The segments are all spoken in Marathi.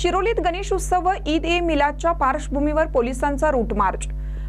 शिरोलीत गणेश उत्सव व ईद ए मिलादच्या पार्श्वभूमीवर पोलिसांचा रूट मार्च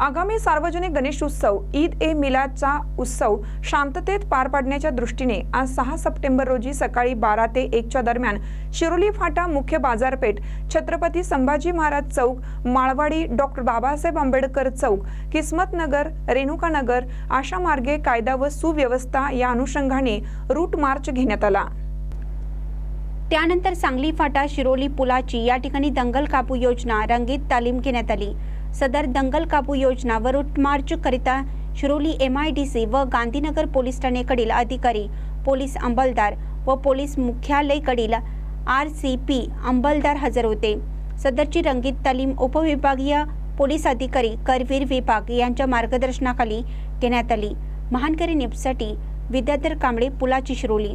आगामी सार्वजनिक गणेश उत्सव ईद ए मिलादचा उत्सव शांततेत पार पाडण्याच्या दृष्टीने आज सहा सप्टेंबर रोजी सकाळी बारा ते एकच्या दरम्यान शिरोली फाटा मुख्य बाजारपेठ छत्रपती संभाजी महाराज चौक माळवाडी डॉक्टर बाबासाहेब आंबेडकर चौक किस्मत नगर रेणुका नगर आशा मार्गे कायदा व सुव्यवस्था या अनुषंगाने रूट मार्च घेण्यात आला. त्यानंतर सांगली फाटा शिरोली पुलाची या ठिकाणी दंगल कापू योजना रंगीत तालीम घेण्यात आली. सदर दंगल कापू योजना व रूट मार्च करिता Shiroli M I D C व गांधीनगर पोलीस ठाणेकडील अधिकारी पोलीस अंमलदार व पोलीस मुख्यालयकडील आर सी पी अंमलदार हजर होते. सदरची रंगीत तालीम उपविभागीय पोलीस अधिकारी करवीर विभाग यांच्या मार्गदर्शनाखाली घेण्यात आली. महानकरी नेपसाठी विद्याधर कांबळे पुलाची शिरोली